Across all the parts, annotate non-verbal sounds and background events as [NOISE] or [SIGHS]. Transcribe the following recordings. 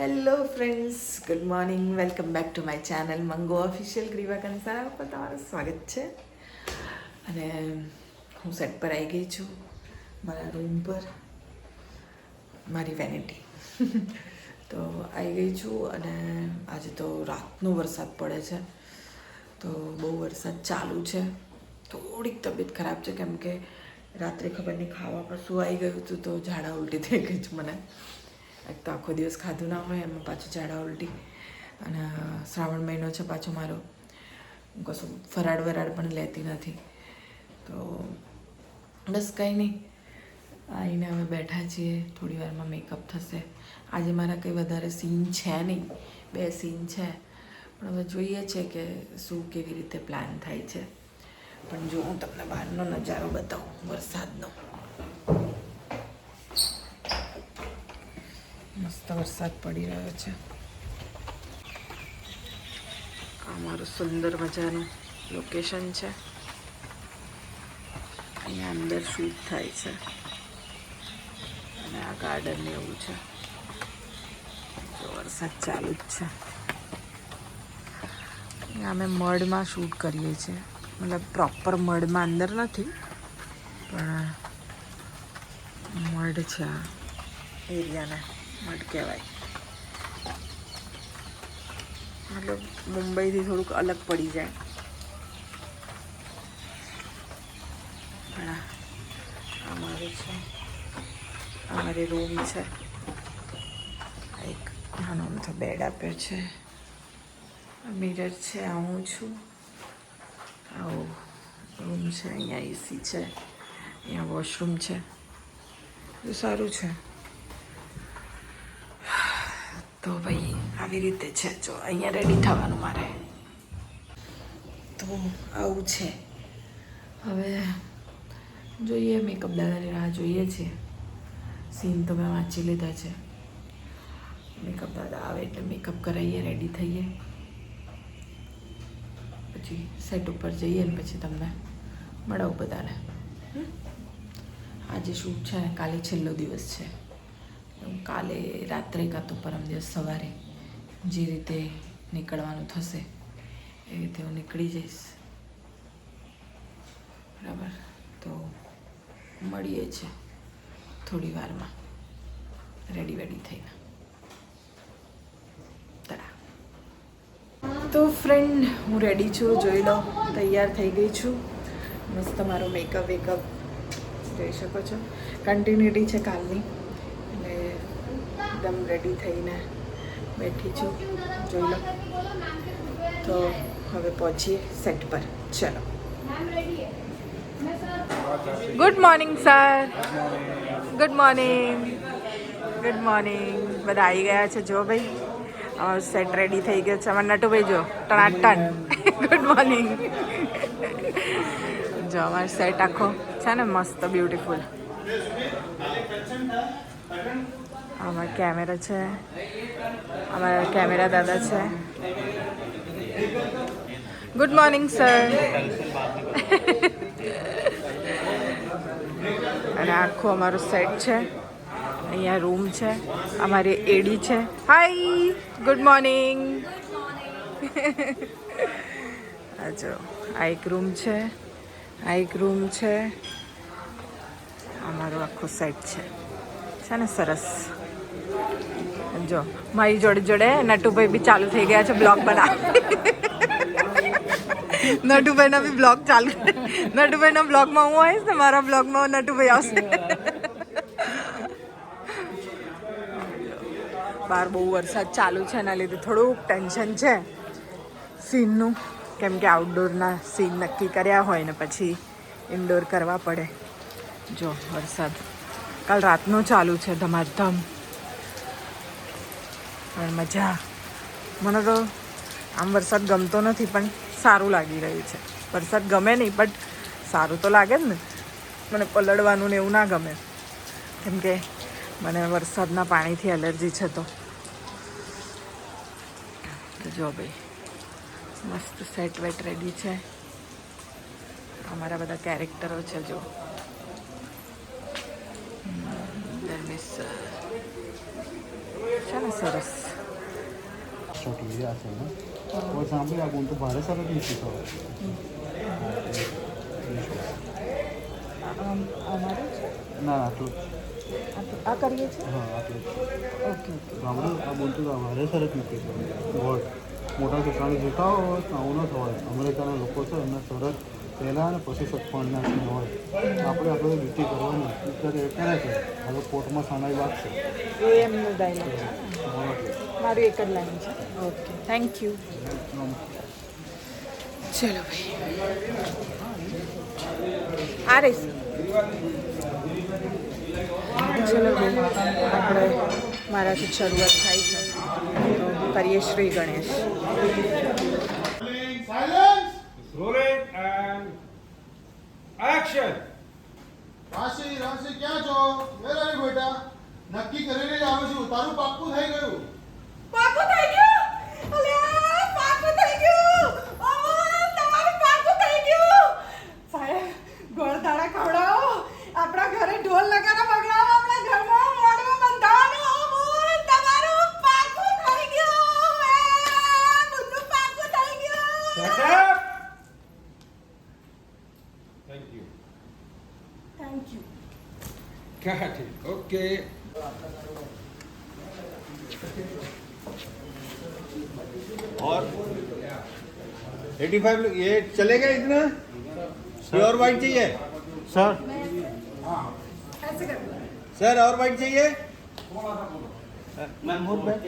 Hello friends good morning welcome back to my channel mango official Griva Kansara ઉપર તમારું સ્વાગત છે. અને હું સેટ પર આવી ગઈ છું, મારા રૂમ પર, મારી વેનિટી તો આવી ગઈ છું અને આજે તો રાતનો વરસાદ પડે છે. તો બહુ વરસાદ ચાલુ છે. થોડીક તબિયત ખરાબ છે, કેમ કે રાત્રે ખબર નહીં ખાવા પર શું આવી ગયું હતું, તો ઝાડા ઉલટી થઈ ગઈ છે મને. એક તો આખો દિવસ ખાધું ના હોય, એમાં પાછું ઝાડા ઉલટી અને શ્રાવણ મહિનો છે પાછો મારો. કશું ફરાળ વરાળ પણ લેતી નથી. તો, બસ કંઈ નહીં. આવીને અમે બેઠા છીએ. થોડી વારમાં મેકઅપ થશે. આજે મારા કંઈ વધારે સીન છે નહીં. બે સીન છે. પણ હવે જોઈએ છે કે શું કેવી રીતે પ્લાન થાય છે. પણ જો હું તમને બહારનો નજારો બતાવું, વરસાદનો. વરસાદ પડી રહ્યો છે. આ મારું સુંદર મજાનું લોકેશન છે. અહીંયા અંદર શૂટ થાય છે. અને આ ગાર્ડન એવું છે. વરસાદ ચાલુ જ છે. અહીંયા અમે મઢમાં શૂટ કરીએ છીએ. મતલબ પ્રોપર મઢમાં અંદર નથી, પણ મઢ છે આ એરિયાને મઢ કહેવાય મતલબ મુંબઈથી થોડુંક અલગ પડી જાય. આ અમારું છે, અમારી રૂમ છે. એક નાનો અમથો બેડ આપ્યો છે. મિરર છે, આ હું છું. આવો રૂમ છે, અહીંયા એસી છે, અહીંયા વોશરૂમ છે. સારું છે. તો ભાઈ, આવી રીતે છે. જો, અહીંયા રેડી થવાનું મારે. તો આવું છે. હવે જોઈએ મેકઅપ દાદાની રાહ જોઈએ છીએ સીન તો મેં વાંચી લીધા છે. મેકઅપ દાદા આવે એટલે મેકઅપ કરાવીએ રેડી થઈએ. પછી સેટ ઉપર જઈએ ને પછી તમને મળાવું બધાને? આજે શૂટ છે કાલે છેલ્લો દિવસ છે. કાલે રાત્રે કાં તો પરમ દિવસ સવારે જે રીતે નીકળવાનું થશે, એ રીતે હું નીકળી જઈશ. બરાબર? તો મળીએ છે થોડી વારમાં. રેડી વેડી થઈને. તો. ફ્રેન્ડ હું રેડી છું. જોઈ લો, તૈયાર થઈ ગઈ છું. મસ્ત મારો મેકઅપ વેકઅપ જોઈ શકો છો. કન્ટિન્યુટી છે કાલની. એકદમ રેડી થઈને બેઠી છું. જોઈ લો. તો હવે પહોંચીએ સેટ પર. ચલો. Good morning sir good morning good morning બધા આવી ગયા છે? જો ભાઈ સેટ રેડી થઈ ગયો છે. અમારે નટુભાઈ જો ટણાટણ ગુડ મોર્નિંગ જો, અમારો સેટ આખો છે ને, મસ્ત બ્યુટીફુલ અમારો કેમેરા છે અમારા કેમેરા દાદા છે ગુડ મોર્નિંગ સર અને આખું અમારું સેટ છે। અહીંયા રૂમ છે। અમારી એડી છે। હાય ગુડ મોર્નિંગ આ જો આ એક રૂમ છે। આ એક રૂમ છે। અમારો આખો સેટ છે। છે ને, સરસ. જો, મારી જોડે જોડે નટુભાઈ બી ચાલુ થઈ ગયા છે બ્લોગ બનાવ નટુભાઈના બી બ્લોગ ચાલુ નટુભાઈના બ્લોગમાં હું આવીશ ને મારા બ્લોગમાં નટુભાઈ આવશે. બહાર બહુ વરસાદ ચાલુ છે એના લીધે થોડુંક ટેન્શન છે. સીનનું, કેમ કે આઉટડોરના સીન નક્કી કર્યા હોય ને પછી ઇન્ડોર કરવા પડે. જો, વરસાદ. કાલ રાતનો ચાલુ છે ધમાધમ. પણ મજા મને તો આમ વરસાદ ગમતો નથી, પણ સારું લાગી રહ્યું છે. વરસાદ ગમે નહીં બટ સારું તો લાગે જ ને. મને પલળવાનું ને એવું ના ગમે. કેમ કે મને વરસાદના પાણીથી એલર્જી છે તો. જો ભાઈ, મસ્ત સેટ વેટ રેડી છે. અમારા બધા કેરેક્ટરો છે, જો. ધર્મેશ છે ને સરસ છે સાંભળી આ ગુણ તો ભારે સરસ થયો અમારું છે ના આટલું આ કરીએ છીએ હા આટલું ઓકે ગામડું આ બોલ ભારે સરસ થયો ગોળ મોટા છોકરાને જોતા હોય આવું ન થવાય અમેરિકાના લોકો છે એમને સરસ પહેલાં અને પછી સત્પણ નાખીને હોય આપણે આપણે ડ્યુટી કરવાની. અત્યારે એ કરે છે. હવે કોર્ટમાં સાનાઈ વાગશે એ એમનું ડાયલોગ છે મારું એક જ લાઈન છે. ઓકે થેન્ક યુ ચલો ભાઈ. આ રહીશ ચલો ભાઈ આપણે મારાથી શરૂઆત થાય છે. કરીએ શ્રી ગણેશ. Action! રાશિ રાશિ ક્યાં છો? મેરાની બેટા. નક્કી કરીને જ આવ્યો છું. તારું પાક્કું થઈ ગયું. 85 ये चलेगा इतना? प्योर वाइट चाहिए? कर सर और वाइट चाहिए? मोर बैग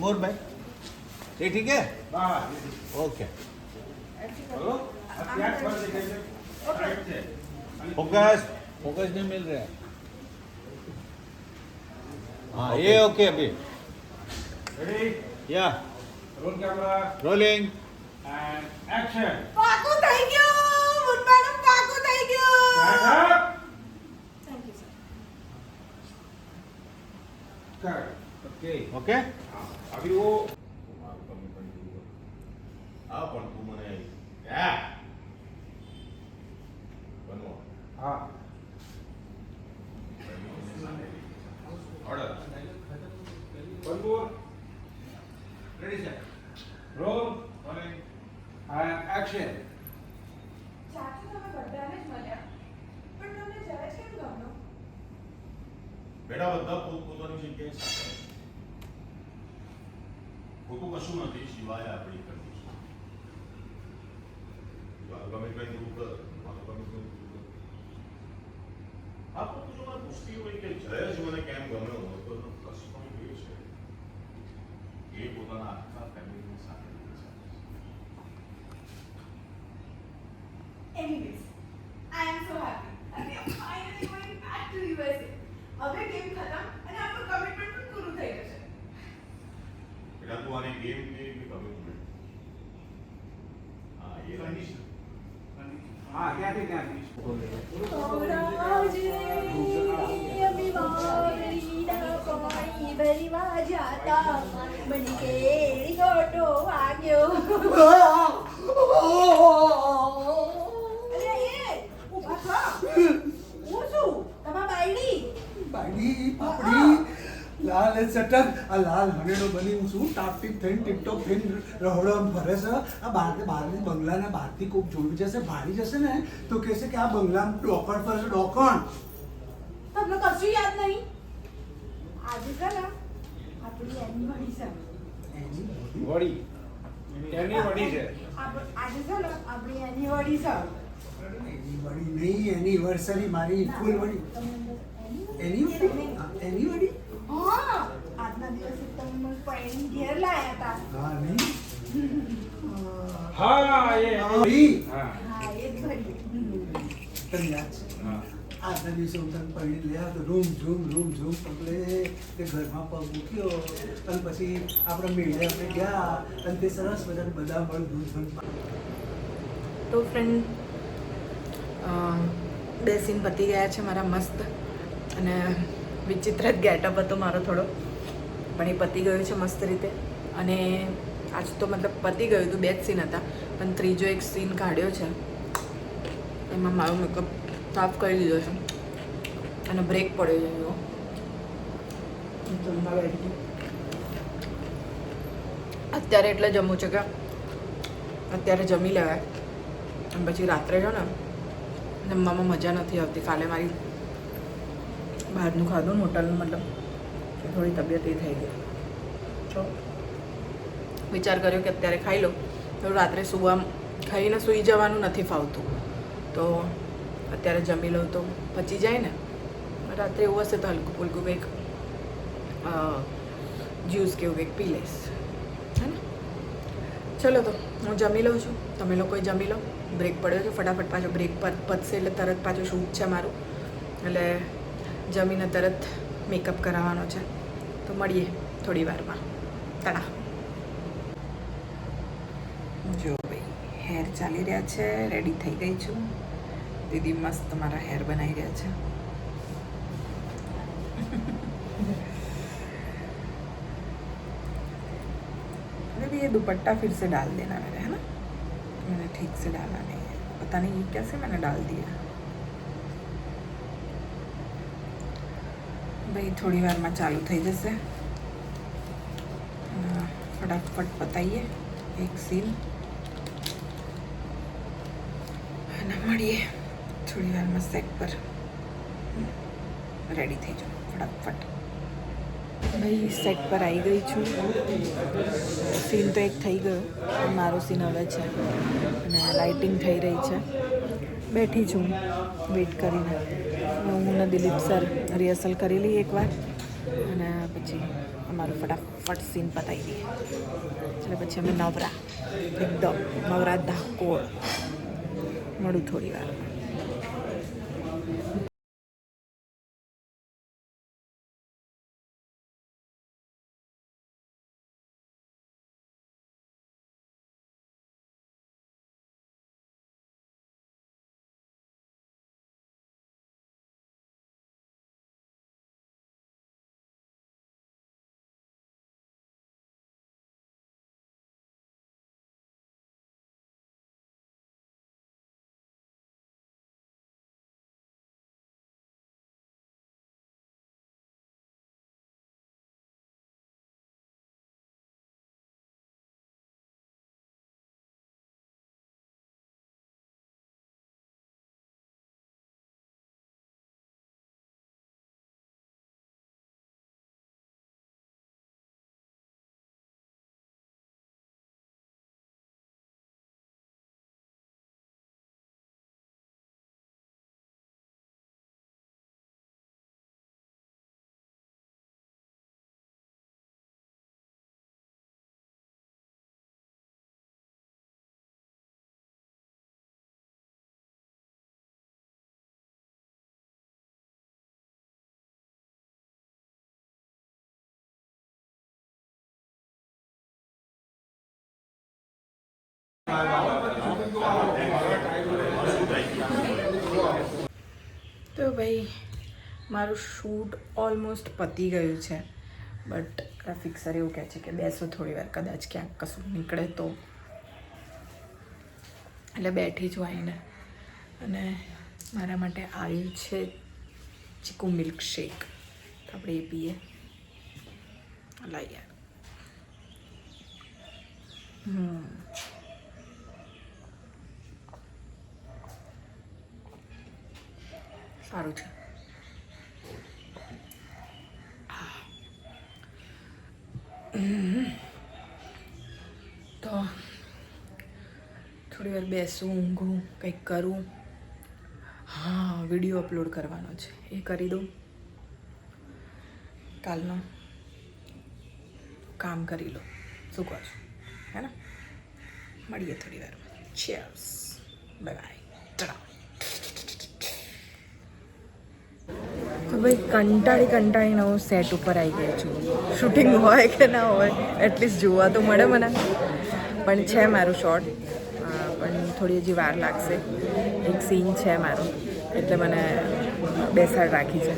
मोर बैग ये ठीक है? ओके फोकस फोकस नहीं मिल रहा है। हाँ ये ओके अभी? या Roll camera. रोलिंग એક્શન પાકું થઈ ગયું. ઓકે ઓકે આવી પણ તું મને હા બનવો. હા. ઓર્ડર બનવો. રેડી છે રોલ action. એ ચટક આ લાલ હનેડો બની હું શું ટાપટીપ થઈને ટીપટોપ થઈને રહોડો આમ ફરે છે? આ બહાર બહારની બંગલાના બહારથી કોઈક જોયું જશે ભાડી જશે ને? તો કહેશે કે આ બંગલામાં ડોકણ પર છે ડોકણ તમને કશું યાદ નહીં? આજે છે ને આપણી એનિવર્સરી છે. એની બધી वड़ी એની વડી છે. આજે છે ને આપણી એનિવર્સરી છે. એની વડી નહીં એનિવર્સરી મારી ફૂલ વડી. એની વડી એની વડી હા આજના દિવસે તમે મને પૈણી ઘેર લાયા પડી લે તો રૂમ ઝૂમ રૂમ ઝૂમ ઘરમાં પગ મૂક્યો અને પછી આપણે મેળે આપણે ગયા અને તે સરસ મજાનું બધા પણ દૂધ પણ તો ફ્રેન્ડ બે સીન પતી ગયા છે મારા મસ્ત અને વિચિત્ર જ ગેટઅપ હતો મારો થોડો. પણ એ પતી ગયું છે મસ્ત રીતે. અને આજ તો મતલબ પતી ગયું હતું બે જ સીન હતા. પણ ત્રીજો એક સીન કાઢ્યો છે. એમાં મારો મેકઅપ સાફ કરી દીધો છે. અને બ્રેક પડ્યો છે એવો. જમવા અત્યારે એટલે જમવું છે કે? અત્યારે જમી લેવાય. અને પછી રાત્રે જો ને, જમવામાં મજા નથી આવતી. કાલે મારી બહારનું ખાધું હોટલનું મતલબ. તો થોડી તબિયત એ થઈ ગઈ. તો વિચાર કર્યો કે અત્યારે ખાઈ લો તો રાત્રે સુવા ખાઈને સૂઈ જવાનું નથી ફાવતું. તો અત્યારે જમી લઉં તો પચી જાય ને? રાત્રે એવું હશે તો હલકું ફૂલકું કંઈક જ્યુસ કે એવું કંઈક પી લઈશ. હે ને ચલો તો, હું જમી લઉં છું. તમે લોકોએ જમી લો. બ્રેક પડ્યો છે. ફટાફટ પાછો બ્રેક પર, પતશે એટલે તરત પાછું શૂટ છે મારું. એટલે જમીને તરત મેકઅપ કરાવવાનો છે તો મળીએ થોડી વારમાં તડા જો ભાઈ હેર ચાલી રહ્યા છે રેડી થઈ ગઈ છું દીદી મસ્ત મારા હેર બનાવી રહ્યા છે अरे भी ये दुपट्टा फिर से डाल देना मेरे है ना मैंने ठीक से डाला नहीं है पता नहीं ये कैसे मैंने डाल दिया ભાઈ, થોડી વારમાં ચાલુ થઈ જશે. ફટાફટ પતાવીએ એક સીન. અને મળીએ થોડી વારમાં સેટ પર. રેડી થઈ જાઉં ફટાફટ. ભાઈ સેટ પર આવી ગઈ છું. સીન તો એક થઈ ગયો. મારો સીન હવે છે. અને લાઇટિંગ થઈ રહી છે. બેઠી છું વેઇટ કરીને. હું દિલીપ સર રિહર્સલ કરી લઈએ એકવાર. અને પછી અમારું ફટાફટ સીન પતાવી દઈએ. એટલે પછી અમે નવરા, એકદમ નવરા ધાકોળ. મળું થોડી વાર. તો ભાઈ, મારું શૂટ ઓલમોસ્ટ પતી ગયું છે. બટ ટ્રાફિક સર એવું કહે છે કે બેસો થોડી વાર, કદાચ ક્યાંક કશું નીકળે તો. એટલે બેઠી છું આવીને અને મારા માટે આવ્યું છે ચીકુ મિલ્ક શેક આપણે એ પીએ લાઈ યાર હમ. સારું છે. તો થોડી વાર બેસું, ઊંઘું, કંઈક કરું. હા વીડિયો અપલોડ કરવાનો છે. એ કરી દઉં. કાલનો કામ કરી લો. શું કહો છો? હે ને? મળીએ થોડી વારમાં ચેર્સ બાય બાય ભાઈ કંટાળી કંટાળીને હું સેટ ઉપર આવી ગઈ છું. શૂટિંગ હોય કે ના હોય એટલીસ્ટ જોવા તો મળે મને. પણ છે મારું શોર્ટ પણ થોડી હજી વાર લાગશે. એક સીન છે મારો. એટલે મને બેસાડ રાખી છે.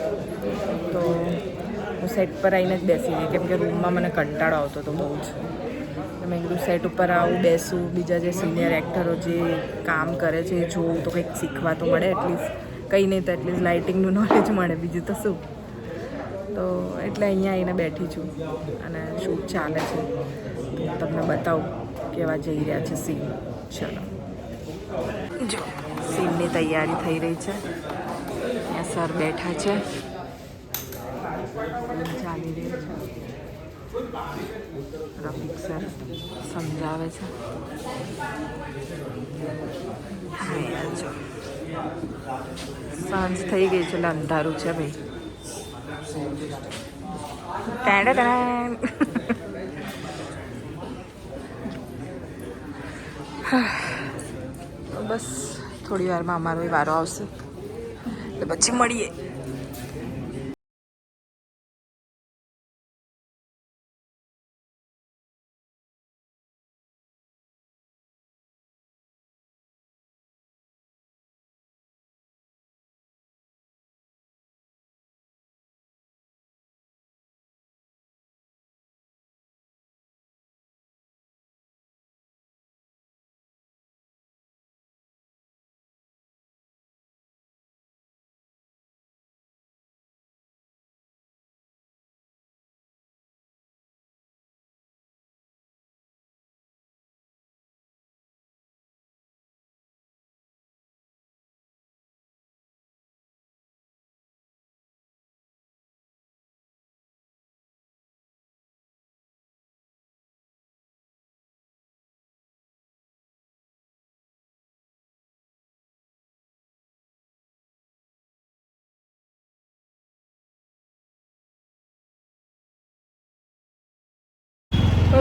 તો હું સેટ પર આવીને જ બેસી ગઈ. કેમ કે રૂમમાં મને કંટાળો આવતો હતો બહુ જ. મેં કીધું સેટ ઉપર આવું બેસું. બીજા જે સિનિયર એક્ટરો જે કામ કરે છે જોઉં તો કંઈક શીખવા તો મળે એટલીસ્ટ કંઈ નહીં તો એટલીસ્ટ લાઇટિંગનું નોલેજ મળે. બીજું તો શું? તો એટલે અહીંયા આવીને બેઠી છું અને શૂટ ચાલે છે? તો તમને બતાવું કેવા જઈ રહ્યા છે સીન ચલો. જો સીનની તૈયારી થઈ રહી છે. ત્યાં સર બેઠા છે. ચાલી રહ્યું છે. રફીક સર સમજાવે છે. સાંજ થઈ ગઈ છે, એટલે અંધારું છે ભાઈ. [SIGHS] બસ, થોડી વારમાં અમારો વારો આવશે. એટલે પછી મળીએ.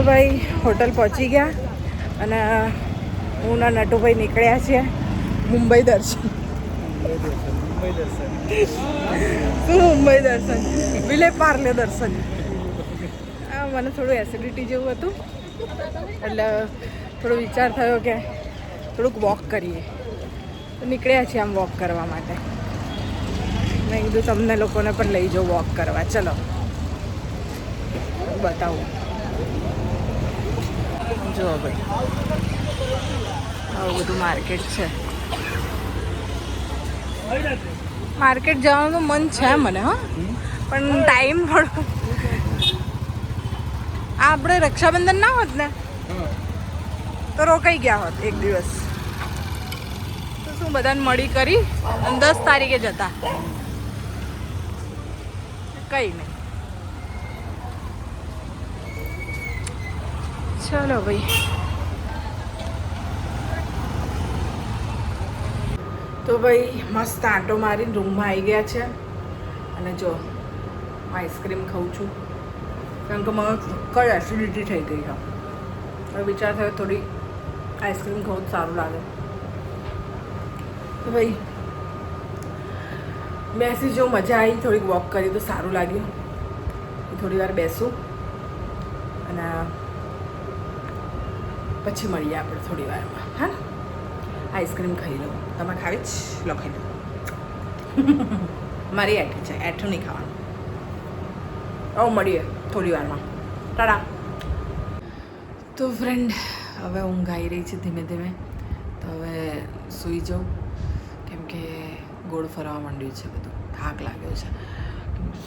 તો ભાઈ હોટલ પહોંચી ગયા અને હું ના નટુભાઈ નીકળ્યા છે મુંબઈ દર્શન. શું મુંબઈ દર્શન? વિલે પાર્લે દર્શન. મને થોડું એસિડિટી જેવું હતું. એટલે થોડો વિચાર થયો કે થોડુંક વોક કરીએ. તો નીકળ્યા છીએ આમ વોક કરવા માટે. મેં કીધું તમને લોકોને પણ લઈ જાઉં વોક કરવા. ચલો. બતાવું. જુઓ ભાઈ આવું બધું માર્કેટ છે. માર્કેટ જવાનું મન છે મને, હા. પણ ટાઈમ થોડો આ આપણે રક્ષાબંધન ના હોત ને, તો રોકાઈ ગયા હોત એક દિવસ. તો શું બધાને મળી કરી? અને દસ તારીખે જતા. કંઈ નહીં. ચલો ભાઈ. તો ભાઈ, મસ્ત આંટો મારીને રૂમમાં આવી ગયા છે. અને જો આઈસ્ક્રીમ ખાઉં છું. કારણ કે મને કઈ એસિડિટી થઈ ગઈ છે. હવે વિચાર થયો થોડી આઈસ્ક્રીમ ખાવું સારું લાગે. તો ભાઈ, બેસી જો, મજા આવી. થોડીક વોક કરી તો સારું લાગ્યું. થોડી વાર બેસું. અને પછી મળીએ આપણે થોડી વારમાં, હા? આઈસ્ક્રીમ ખાઈ લઉં. તમે ખાવી જ લો ખાઈ લો મારી એઠી છે એઠું નહીં ખાવાનું. આવો, મળીએ થોડી વારમાં. ટાટા. તો ફ્રેન્ડ હવે ઊંઘ આવી રહી છે ધીમે ધીમે. તો હવે સૂઈ જાઉં. કેમ કે ગોળ ફરવા માંડ્યું છે બધું. થાક લાગ્યો છે.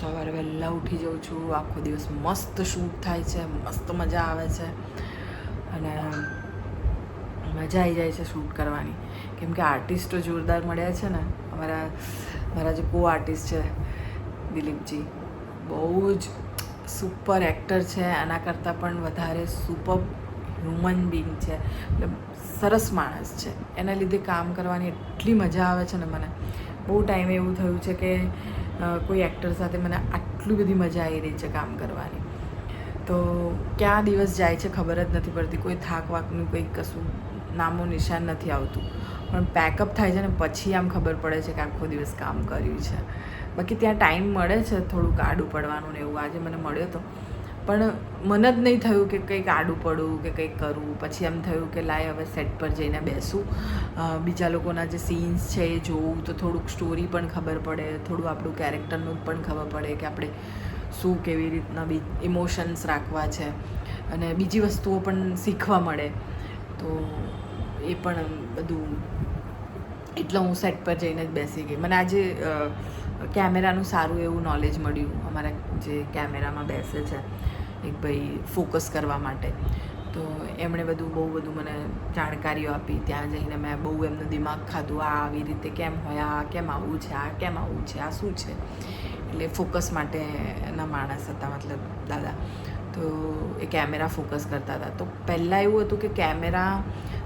સવારે વહેલા ઉઠી જાઉં છું. આખો દિવસ મસ્ત શૂટ થાય છે, મસ્ત મજા આવે છે. અને મજા આવી જાય છે શૂટ કરવાની. કેમ કે આર્ટિસ્ટો જોરદાર મળ્યા છે ને. અમારા, મારા જે કો આર્ટિસ્ટ છે, દિલીપજી, બહુ જ સુપર એક્ટર છે. આના કરતાં પણ વધારે સુપર હ્યુમન બિંગ છે. એટલે સરસ માણસ છે. એના લીધે કામ કરવાની એટલી મજા આવે છે ને મને. બહુ ટાઈમે એવું થયું છે કે કોઈ એક્ટર સાથે મને આટલી બધી મજા આવી રહી છે કામ કરવાની. તો ક્યાં દિવસ જાય છે ખબર જ નથી પડતી. કોઈ થાક વાકનું, કંઈ કશું, નામો નિશાન નથી આવતું. પણ પેકઅપ થાય છે ને પછી આમ ખબર પડે છે કે આખો દિવસ કામ કર્યું છે. બાકી ત્યાં ટાઈમ મળે છે થોડુંક આડું પડવાનું ને એવું, આજે મને મળ્યો હતો પણ મને જ નહીં થયું કે કંઈક આડું પડું કે કંઈક કરવું પછી એમ થયું કે લાય હવે સેટ પર જઈને બેસું. બીજા લોકોના જે સીન્સ છે એ જોવું તો થોડુંક સ્ટોરી પણ ખબર પડે. થોડું આપણું કેરેક્ટરનું પણ ખબર પડે કે આપણે શું કેવી રીતના બી ઇમોશન્સ રાખવા છે અને બીજી વસ્તુઓ પણ શીખવા મળે. તો એ પણ બધું એટલે હું સેટ પર જઈને જ બેસી ગઈ. મને આજે કેમેરાનું સારું એવું નોલેજ મળ્યું. અમારા જે કેમેરામાં બેસે છે, એક ભાઈ ફોકસ કરવા માટે. તો એમણે બધું બહુ બધું મને જાણકારીઓ આપી. ત્યાં જઈને મેં બહુ એમનું દિમાગ ખાધું, આ આવી રીતે કેમ હોય, આ કેમ આવું છે, આ કેમ આવું છે, આ શું છે? એટલે ફોકસ માટેના માણસ હતા, મતલબ દાદા. તો એ કેમેરા ફોકસ કરતા હતા. તો પહેલાં એવું હતું કે કેમેરા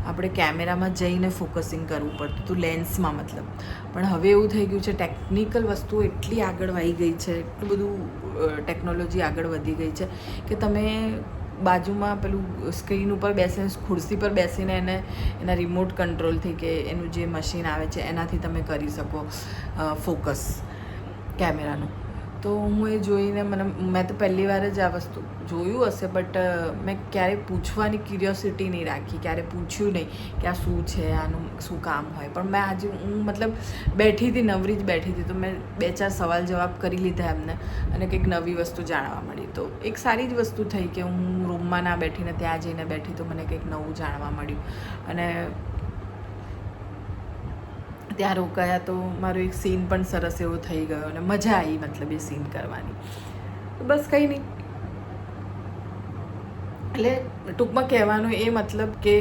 આપણે કેમેરામાં જઈને ફોકસિંગ કરવું પડતું હતું લેન્સમાં મતલબ. પણ હવે એવું થઈ ગયું છે ટેકનિકલ વસ્તુઓ એટલી આગળ વધી ગઈ છે, એટલું બધું ટેકનોલોજી આગળ વધી ગઈ છે કે તમે બાજુમાં પેલું સ્ક્રીન ઉપર બેસીને ખુરશી પર બેસીને એને, એના રિમોટ કંટ્રોલથી કે એનું જે મશીન આવે છે, એનાથી તમે કરી શકો ફોકસ કેમેરાનું તો હું એ જોઈને મને, મેં તો પહેલી વાર જ આ વસ્તુ જોયું હશે બટ મેં ક્યારેય પૂછવાની ક્યુરિયોસિટી નહીં રાખી ક્યારે પૂછ્યું નહીં કે આ શું છે, આનું શું કામ હોય. પણ મેં આજે હું મતલબ બેઠી હતી, નવરી જ બેઠી હતી, તો મેં બે ચાર સવાલ જવાબ કરી લીધા એમને અને કંઈક નવી વસ્તુ જાણવા મળી. તો એક સારી જ વસ્તુ થઈ કે હું રૂમમાં ના બેઠીને ત્યાં જઈને બેઠી તો મને કંઈક નવું જાણવા મળ્યું. અને ત્યાં રોકાયા તો મારો એક સીન પણ સરસ એવો થઈ ગયો અને મજા આવી મતલબ એ સીન કરવાની. બસ કંઈ નહીં. એટલે ટૂંકમાં કહેવાનું એ મતલબ કે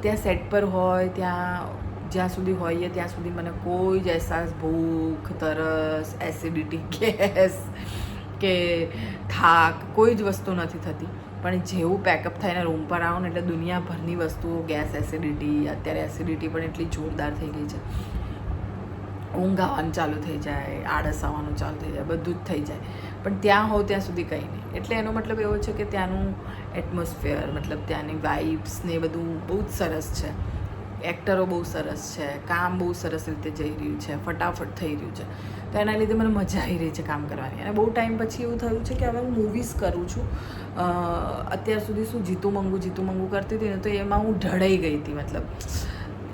ત્યાં સેટ પર હોય, ત્યાં જ્યાં સુધી હોઈએ ત્યાં સુધી મને કોઈ જ અહેસાસ, ભૂખ, તરસ એસિડિટી ગેસ [LAUGHS] કે થાક કોઈ જ વસ્તુ નથી થતી. પણ જેવું પેકઅપ થઈને રૂમ પર આવો ને એટલે દુનિયાભરની વસ્તુઓ ગેસ એસિડિટી અત્યારે એસિડિટી પણ એટલી જોરદાર થઈ ગઈ છે. ઊંઘ આવવાનું ચાલુ થઈ જાય, આળસ આવવાનું ચાલુ થઈ જાય, બધું જ થઈ જાય. પણ ત્યાં હોવ ત્યાં સુધી કંઈ નહીં. એટલે એનો મતલબ એવો છે કે ત્યાંનું એટમોસ્ફિયર મતલબ ત્યાંની વાઇબ્સ ને બધું બહુ જ સરસ છે. એક્ટરો બહુ સરસ છે, કામ બહુ સરસ રીતે જઈ રહ્યું છે, ફટાફટ થઈ રહ્યું છે. તો એના લીધે મને મજા આવી રહી છે કામ કરવાની. અને બહુ ટાઈમ પછી એવું થયું છે કે હવે હું મૂવીઝ કરું છું. અત્યાર સુધી શું જીતું મંગુ જીતું મંગુ કરતી હતી ને તો એમાં હું ઢળાઈ ગઈ હતી, મતલબ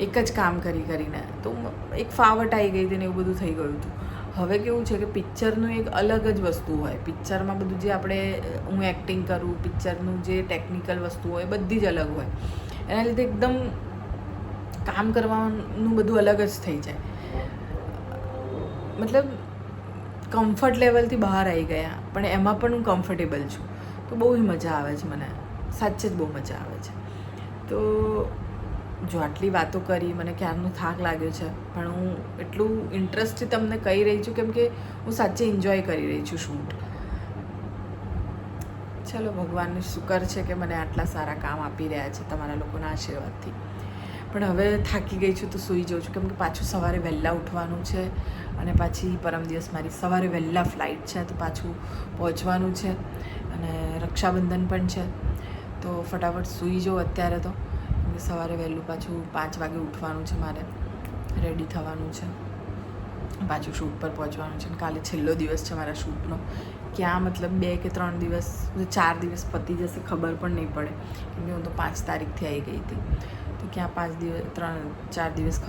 એક જ કામ કરી કરીને. તો એક ફાવટ આવી ગઈ હતી ને એવું બધું થઈ ગયું હતું. હવે કેવું છે કે પિક્ચરનું એક અલગ જ વસ્તુ હોય. પિક્ચરમાં બધું જે આપણે, હું એક્ટિંગ કરું, પિક્ચરનું જે ટેકનિકલ વસ્તુ હોય બધી જ અલગ હોય. એના લીધે એકદમ કામ કરવાનું બધું અલગ જ થઈ જાય. મતલબ કમ્ફર્ટ લેવલથી બહાર આવી ગયા, પણ એમાં પણ હું કમ્ફર્ટેબલ છું. તો બહુ જ મજા આવે છે મને. સાચે જ બહુ મજા આવે છે. તો જો આટલી વાતો કરી, મને ક્યારનો થાક લાગ્યો છે, પણ હું એટલું ઇન્ટરેસ્ટથી તમને કહી રહી છું કેમ કે હું સાચે એન્જોય કરી રહી છું શૂટ ચલો ભગવાનનું શુકર છે કે મને આટલા સારા કામ આપી રહ્યા છે તમારા લોકોના આશીર્વાદથી. પણ હવે થાકી ગઈ છું તો સૂઈ જાઉં છું. કેમ કે પાછું સવારે વહેલા ઉઠવાનું છે અને પાછી પરમ દિવસ મારી સવારે વહેલા ફ્લાઇટ છે તો પાછું પહોંચવાનું છે અને રક્ષાબંધન પણ છે. તો ફટાફટ સૂઈ જાઉં અત્યારે તો. સવારે વહેલું પાછું પાંચ વાગે ઉઠવાનું છે મારે. રેડી થવાનું છે. પાછું શૂટ પર પહોંચવાનું છે. કાલે છેલ્લો દિવસ છે મારા શૂટનો ક્યાં મતલબ બે કે ત્રણ દિવસ, ચાર દિવસ પતી જશે ખબર પણ નહીં પડે. કેમ કે હું તો પાંચ તારીખથી આવી ગઈ હતી. તો ક્યાં પાંચ દિવસ, ત્રણ, ચાર દિવસ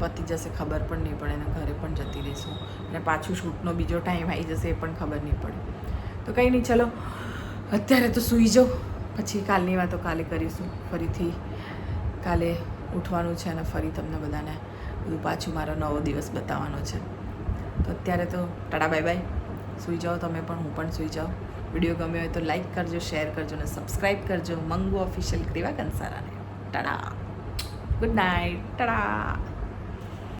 પતી જશે ખબર પણ નહીં પડે અને ઘરે પણ જતી રહીશું. અને પાછું શૂટનો બીજો ટાઈમ આવી જશે એ પણ ખબર નહીં પડે. તો કંઈ નહીં, ચલો. અત્યારે તો સૂઈ જાઉં. પછી કાલની વાતો કાલે કરીશું, ફરીથી. કાલે ઉઠવાનું છે અને ફરી તમને બધાને બધું પાછું મારો નવો દિવસ બતાવવાનો છે. તો અત્યારે તો ટાટા બાય બાય. સૂઈ જાઓ તમે પણ, હું પણ સૂઈ જાઉં. વીડિયો ગમ્યો હોય તો લાઈક કરજો, શેર કરજો અને સબસ્ક્રાઈબ કરજો. Mango official Kriva કંસારાને. Tata good night tata